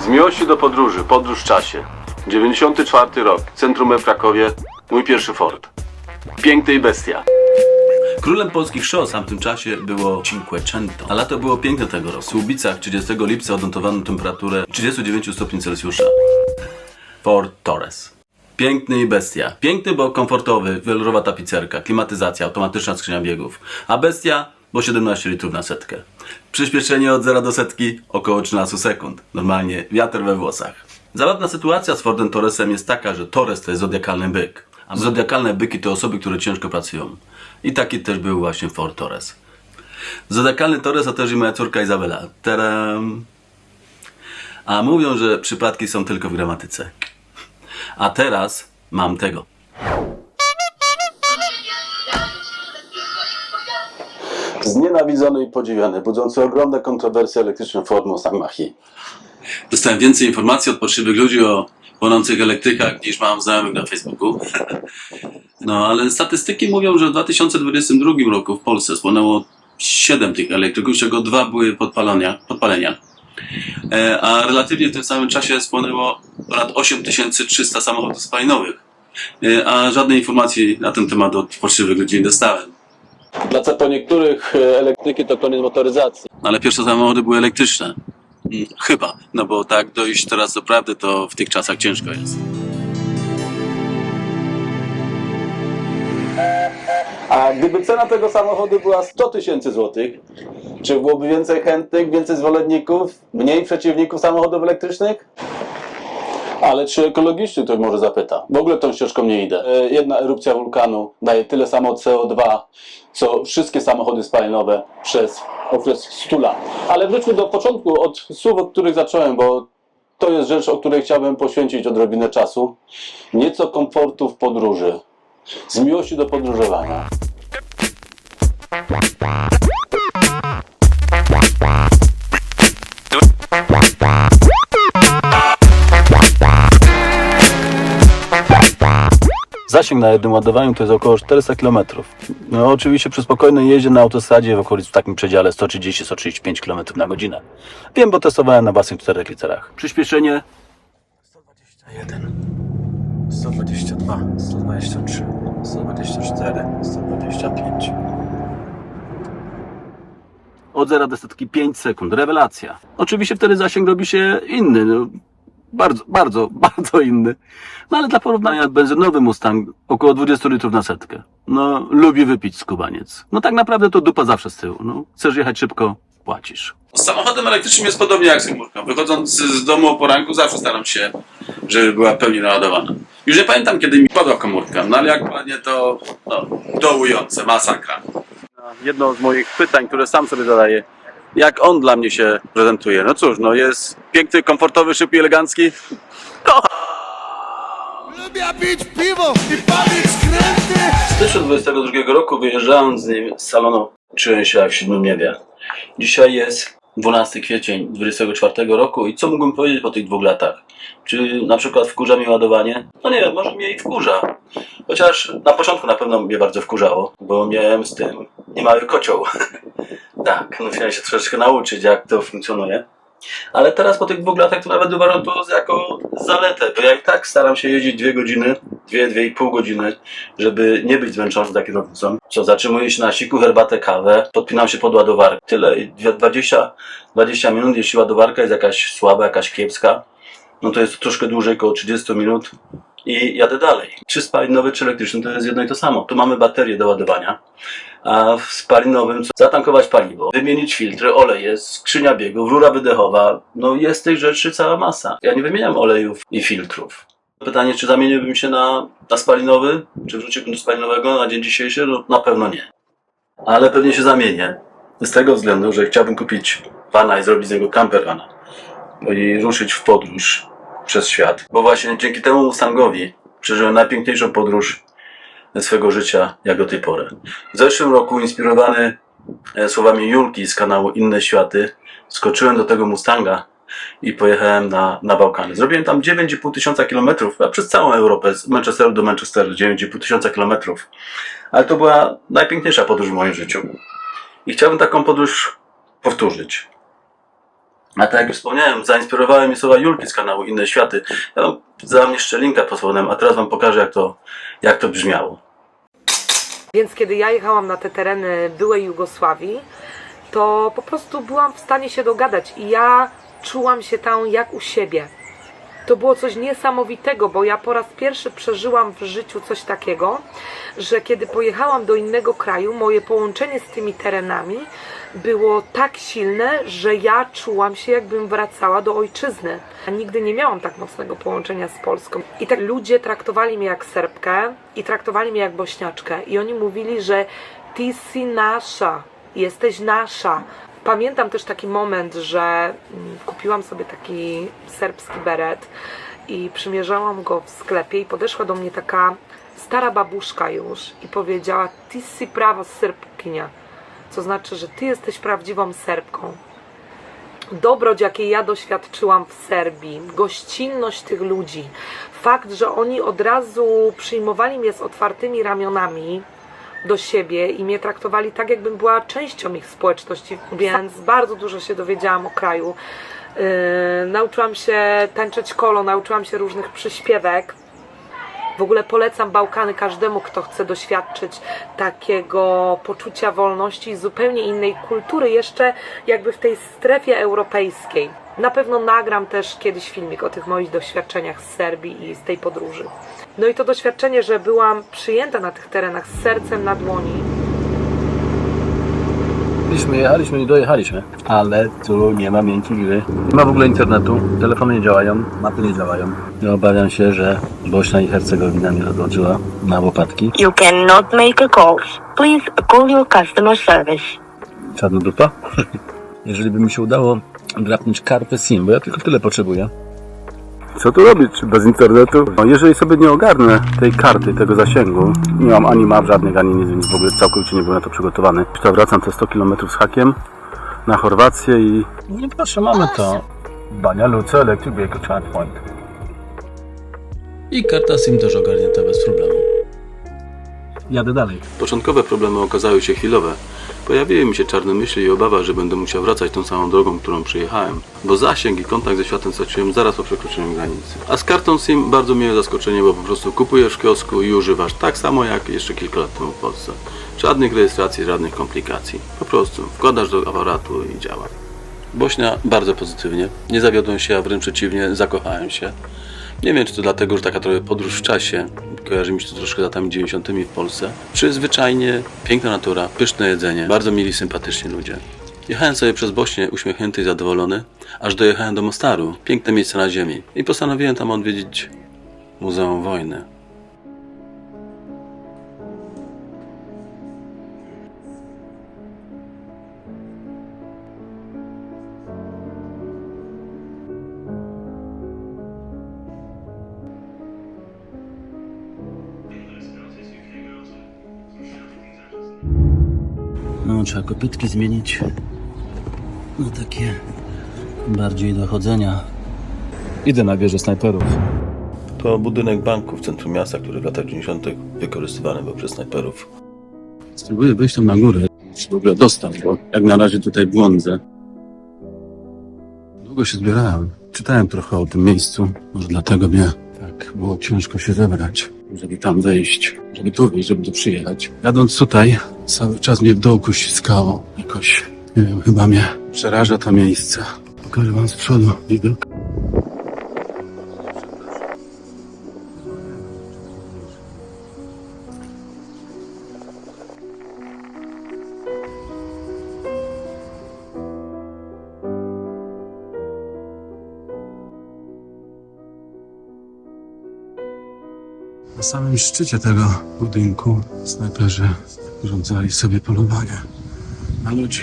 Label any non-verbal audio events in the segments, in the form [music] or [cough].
Z miłości do podróży, podróż w czasie. 94 rok, centrum w Krakowie, mój pierwszy Ford. Piękny i bestia. Królem polskich show w tamtym czasie było Cinquecento. A lato było piękne tego roku. W Słubicach 30 lipca odnotowano temperaturę 39 stopni Celsjusza. Ford Torres. Piękny i bestia. Piękny, bo komfortowy, wielorowa tapicerka, klimatyzacja, automatyczna skrzynia biegów. A bestia, bo 17 litrów na setkę. Przyspieszenie od 0 do setki około 13 sekund. Normalnie wiatr we włosach. Zabawna sytuacja z Fordem Torresem jest taka, że Torres to jest zodiakalny byk. A zodiakalne byki to osoby, które ciężko pracują. I taki też był właśnie Ford Torres. Zodiakalny Torres to też i moja córka Izabela. Tadam. A mówią, że przypadki są tylko w gramatyce. A teraz mam tego. Znienawidzony i podziwiany, budzący ogromne kontrowersje elektryczny Ford Mustang Mach-E. Dostałem więcej informacji od poczciwych ludzi o płonących elektrykach niż mam znajomych na Facebooku. No ale statystyki mówią, że w 2022 roku w Polsce spłonęło 7 tych elektryków, z czego dwa były podpalenia. podpalenia. A relatywnie w tym samym czasie spłonęło ponad 8300 samochodów spalinowych. E, a żadnej informacji na ten temat od poczciwych ludzi nie dostałem. Dla po niektórych e, elektryki to koniec motoryzacji. Ale pierwsze samochody były elektryczne. Mm, Chyba, no bo tak dojść teraz do prawdy to w tych czasach ciężko jest. A gdyby cena tego samochodu była 100 tysięcy złotych, czy byłoby więcej chętnych, więcej zwolenników, mniej przeciwników samochodów elektrycznych? Ale czy ekologicznie ktoś może zapyta? W ogóle tą ścieżką nie idę. E, Jedna erupcja wulkanu daje tyle samo CO2, co wszystkie samochody spalinowe przez okres 100 lat. Ale wróćmy do początku, od słów, od których zacząłem, bo to jest rzecz, o której chciałbym poświęcić odrobinę czasu. Nieco komfortu w podróży. Z miłości do podróżowania. Zasięg na jednym ładowaniu to jest około 400 km. No oczywiście przy spokojnej jeździe na autostradzie w okolicy w takim przedziale 130-135 km na godzinę. Wiem, bo testowałem na własnych 4 literach. Przyspieszenie 121, 122, 123, 124, 125. od 0 do setki 5 sekund. Rewelacja. Oczywiście wtedy zasięg robi się inny. No, bardzo, bardzo, [laughs] bardzo inny. No ale dla porównania benzynowy Mustang około 20 litrów na setkę. No, lubi wypić skubaniec. No tak naprawdę to dupa zawsze z tyłu. No, chcesz jechać szybko, płacisz. Z samochodem elektrycznym jest podobnie jak z komórką. Wychodząc z domu o poranku zawsze staram się, żeby była pełni naładowana. Już nie pamiętam kiedy mi padła komórka, no ale jak padnie to no, dołujące, masakra. Jedno z moich pytań, które sam sobie zadaję. Jak on dla mnie się prezentuje? No cóż, no jest piękny, komfortowy, szybki, elegancki. Lubię pić piwo i palić skręty. W styczniu 22 roku wyjeżdżając z nim z salonu czułem się jak w siódmym niebie. Dzisiaj jest 12 kwiecień 24 roku i co mógłbym powiedzieć po tych dwóch latach? Czy na przykład wkurza mnie ładowanie? No nie wiem, może mnie i wkurza. Chociaż na początku na pewno mnie bardzo wkurzało, bo miałem z tym niemały kocioł. [laughs] tak, musiałem się troszeczkę nauczyć jak to funkcjonuje. Ale teraz po tych dwóch latach to nawet uważam to jako zaletę, bo ja i tak staram się jeździć dwie godziny, dwie, dwie i pół godziny, żeby nie być zmęczony takim kierownicą. Co, zatrzymuję się na siku, herbatę, kawę, podpinam się pod ładowarkę. Tyle, i dwie- 20, 20 minut, jeśli ładowarka jest jakaś słaba, jakaś kiepska, no to jest to troszkę dłużej, około 30 minut i jadę dalej. Czy spalinowy, czy elektryczny to jest jedno i to samo. Tu mamy baterię do ładowania, a w spalinowym co? zatankować paliwo, wymienić filtry, oleje, skrzynia biegów, rura wydechowa, no jest tych rzeczy cała masa. Ja nie wymieniam olejów i filtrów. Pytanie, czy zamieniłbym się na, na spalinowy, czy wrzuciłbym do spalinowego na dzień dzisiejszy? No na pewno nie. Ale pewnie się zamienię. Z tego względu, że chciałbym kupić vana i zrobić z niego campervana. I ruszyć w podróż przez świat. Bo właśnie dzięki temu Mustangowi przeżyłem najpiękniejszą podróż swego życia jak do tej pory. W zeszłym roku inspirowany e, słowami Julki z kanału Inne Światy skoczyłem do tego Mustanga i pojechałem na, na Bałkany. Zrobiłem tam 9,5 tysiąca kilometrów, a przez całą Europę, z Manchesteru do Manchesteru, 9,5 tysiąca kilometrów. Ale to była najpiękniejsza podróż w moim życiu. I chciałbym taką podróż powtórzyć. A tak jak wspomniałem, zainspirowały mnie słowa Julki z kanału Inne Światy. Ja wam za mnie szczelinka posłonem, a teraz wam pokażę jak to, jak to brzmiało. Więc kiedy ja jechałam na te tereny byłej Jugosławii, to po prostu byłam w stanie się dogadać i ja czułam się tam jak u siebie. To było coś niesamowitego, bo ja po raz pierwszy przeżyłam w życiu coś takiego, że kiedy pojechałam do innego kraju, moje połączenie z tymi terenami było tak silne, że ja czułam się, jakbym wracała do ojczyzny. A nigdy nie miałam tak mocnego połączenia z Polską. I tak ludzie traktowali mnie jak Serbkę i traktowali mnie jak Bośniaczkę. I oni mówili, że ty si nasza, jesteś nasza. Pamiętam też taki moment, że mm, kupiłam sobie taki serbski beret i przymierzałam go w sklepie i podeszła do mnie taka stara babuszka już i powiedziała ty si prawa Serbkinia, co znaczy, że ty jesteś prawdziwą Serbką. Dobroć, jakiej ja doświadczyłam w Serbii, gościnność tych ludzi, fakt, że oni od razu przyjmowali mnie z otwartymi ramionami, do siebie i mnie traktowali tak, jakbym była częścią ich społeczności, więc bardzo dużo się dowiedziałam o kraju. Yy, nauczyłam się tańczyć kolo, nauczyłam się różnych przyśpiewek. W ogóle polecam Bałkany każdemu, kto chce doświadczyć takiego poczucia wolności i zupełnie innej kultury, jeszcze jakby w tej strefie europejskiej. Na pewno nagram też kiedyś filmik o tych moich doświadczeniach z Serbii i z tej podróży. No i to doświadczenie, że byłam przyjęta na tych terenach z sercem na dłoni, Jechaliśmy, jechaliśmy i dojechaliśmy, ale tu nie ma miękkiej gry. Nie ma w ogóle internetu, telefony nie działają, mapy nie działają. Ja obawiam się, że Bośnia i Hercegowina mnie odłożyła na łopatki. You cannot make a call. Please call your customer service. Czarna dupa. [laughs] Jeżeli by mi się udało drapnąć kartę SIM, bo ja tylko tyle potrzebuję. Co tu robić bez internetu? No, jeżeli sobie nie ogarnę tej karty, tego zasięgu, nie mam ani map żadnych, ani nic, więc w ogóle całkowicie nie byłem na to przygotowany. To wracam te 100 km z hakiem na Chorwację i... Nie proszę, mamy to. Bania Luce Electric Vehicle Charge Point. I karta SIM też ogarnięta bez problemu. Jadę dalej. Początkowe problemy okazały się chwilowe. Pojawiły mi się czarne myśli i obawa, że będę musiał wracać tą samą drogą, którą przyjechałem, bo zasięg i kontakt ze światem straciłem zaraz po przekroczeniu granicy. A z kartą SIM bardzo miłe zaskoczenie, bo po prostu kupujesz w kiosku i używasz tak samo jak jeszcze kilka lat temu w Polsce. Żadnych rejestracji, żadnych komplikacji. Po prostu wkładasz do aparatu i działa. Bośnia bardzo pozytywnie. Nie zawiodłem się, a wręcz przeciwnie, zakochałem się. Nie wiem, czy to dlatego, że taka trochę podróż w czasie, kojarzy mi się to troszkę z latami 90. w Polsce, czy zwyczajnie piękna natura, pyszne jedzenie, bardzo mili, sympatyczni ludzie. Jechałem sobie przez Bośnię uśmiechnięty i zadowolony, aż dojechałem do Mostaru, piękne miejsce na ziemi i postanowiłem tam odwiedzić Muzeum Wojny. Trzeba kopytki zmienić na takie bardziej do chodzenia. Idę na wieżę snajperów. To budynek banku w centrum miasta, który w latach 90. wykorzystywany był przez snajperów. Spróbuję wejść tam na górę. Czy w ogóle dostać, bo jak na razie tutaj błądzę. Długo się zbierałem. Czytałem trochę o tym miejscu. Może dlatego mnie tak było ciężko się zebrać, żeby tam wejść, żeby tu wyjść, żeby tu przyjechać. Jadąc tutaj, cały czas mnie w dołku ściskało. Jakoś, nie wiem, chyba mnie przeraża to miejsce. Pokażę wam z przodu widok. Samym szczycie tego budynku snajperzy urządzali sobie polowanie na ludzi.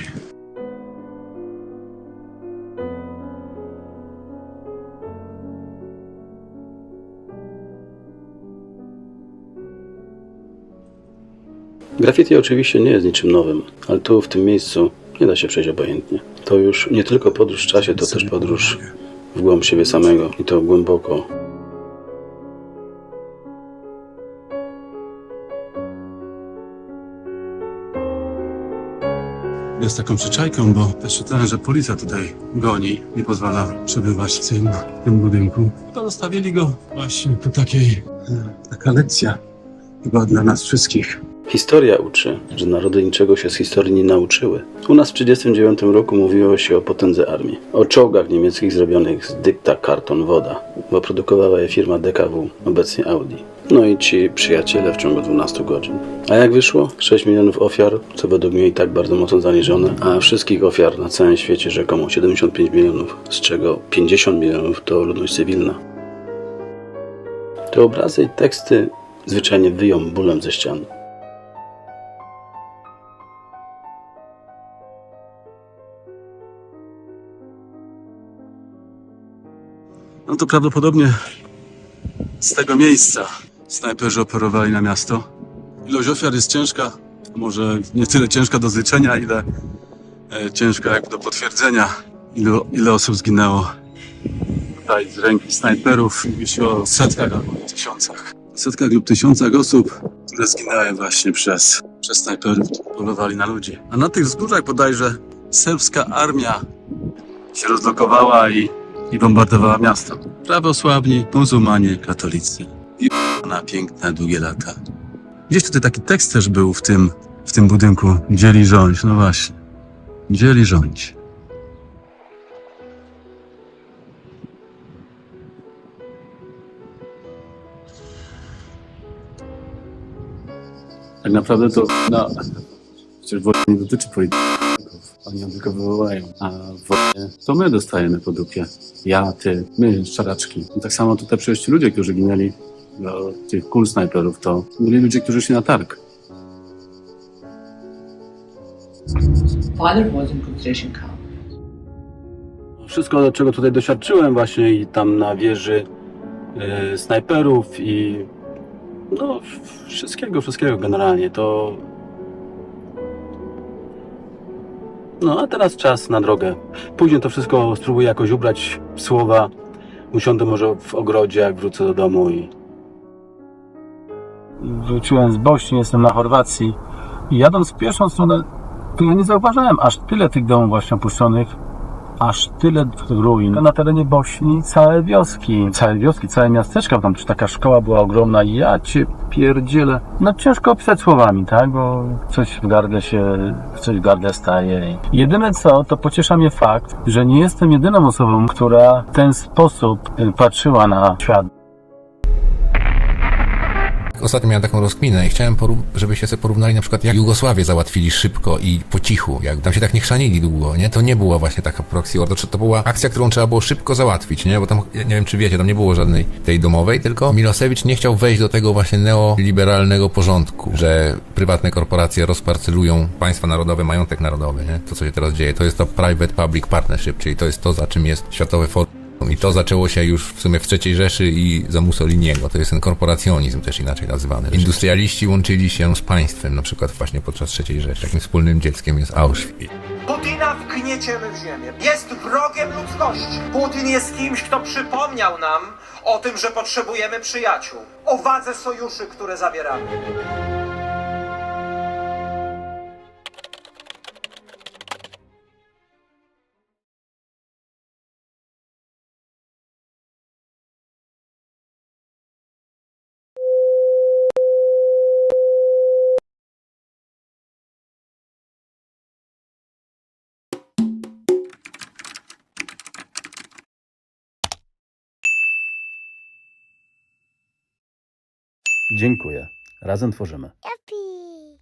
Graffiti oczywiście nie jest niczym nowym, ale tu w tym miejscu nie da się przejść obojętnie. To już nie tylko podróż w czasie, to też podróż w głąb siebie samego i to głęboko. Jest taką przyczajką, bo też czytałem, że policja tutaj goni, nie pozwala przebywać w tym, w tym budynku. To zostawili go właśnie do takiej, e, taka lekcja chyba dla nas wszystkich. Historia uczy, że narody niczego się z historii nie nauczyły. U nas w 1939 roku mówiło się o potędze armii, o czołgach niemieckich zrobionych z dykta karton woda, bo produkowała je firma DKW, obecnie Audi. No i ci przyjaciele w ciągu 12 godzin. A jak wyszło? 6 milionów ofiar, co według mnie i tak bardzo mocno zaniżone, a wszystkich ofiar na całym świecie rzekomo 75 milionów, z czego 50 milionów to ludność cywilna. Te obrazy i teksty zwyczajnie wyją bólem ze ścian. No to prawdopodobnie z tego miejsca snajperzy operowali na miasto. Ilość ofiar jest ciężka, może nie tyle ciężka do zliczenia, ile e, ciężka jak do potwierdzenia, ile, ile osób zginęło tutaj z ręki snajperów. Mówi się o setkach albo tysiącach. Setkach lub tysiącach osób, które zginęły właśnie przez, przez snajperów, którzy polowali na ludzi. A na tych wzgórzach bodajże serbska armia się rozlokowała i i bombardowała miasto. Prawosławni, muzułmanie, katolicy. I na piękne, długie lata. Gdzieś tutaj taki tekst też był w tym, w tym budynku. Dzieli rządź, no właśnie. Dzieli rządź. Tak naprawdę to, no, przecież wojna nie dotyczy polityki. Oni ją tylko wywołają. A w wojnie to my dostajemy po dupie. Ja, ty, my, szczaraczki. I tak samo tutaj przecież ci ludzie, którzy ginęli do tych kul snajperów, to byli ludzie, którzy szli na targ. Father was in concentration camp. Wszystko, czego tutaj doświadczyłem właśnie i tam na wieży e, snajperów i no wszystkiego, wszystkiego generalnie, to no a teraz czas na drogę. Później to wszystko spróbuję jakoś ubrać w słowa. Usiądę może w ogrodzie, jak wrócę do domu i Wróciłem z Bośni, jestem na Chorwacji. I jadąc w pierwszą stronę, to ja nie zauważyłem aż tyle tych domów właśnie opuszczonych, aż tyle ruin. Na terenie Bośni całe wioski, całe wioski, całe miasteczka, tam przecież taka szkoła była ogromna i ja cię pierdzielę. No ciężko opisać słowami, tak, bo coś w gardle się, coś w gardle staje. Jedyne co, to pociesza mnie fakt, że nie jestem jedyną osobą, która w ten sposób y, patrzyła na świat. Ostatnio miałem taką rozkminę i chciałem, żebyście sobie porównali na przykład jak Jugosławię załatwili szybko i po cichu, jak tam się tak nie chrzanili długo, nie? To nie była właśnie taka proxy war, to, to była akcja, którą trzeba było szybko załatwić, nie? Bo tam, nie wiem czy wiecie, tam nie było żadnej tej domowej, tylko Milosewicz nie chciał wejść do tego właśnie neoliberalnego porządku, że prywatne korporacje rozparcelują państwa narodowe, majątek narodowy, nie? To, co się teraz dzieje, to jest to private-public partnership, czyli to jest to, za czym jest Światowe Forum i to zaczęło się już w sumie w III Rzeszy i za Mussoliniego. To jest ten korporacjonizm też inaczej nazywany. Industrialiści łączyli się z państwem, na przykład właśnie podczas III Rzeszy. Takim wspólnym dzieckiem jest Auschwitz. Putina wgnieciemy w ziemię. Jest wrogiem ludzkości. Putin jest kimś, kto przypomniał nam o tym, że potrzebujemy przyjaciół. O wadze sojuszy, które zawieramy. Dziękuję. Razem tworzymy. Yuppie.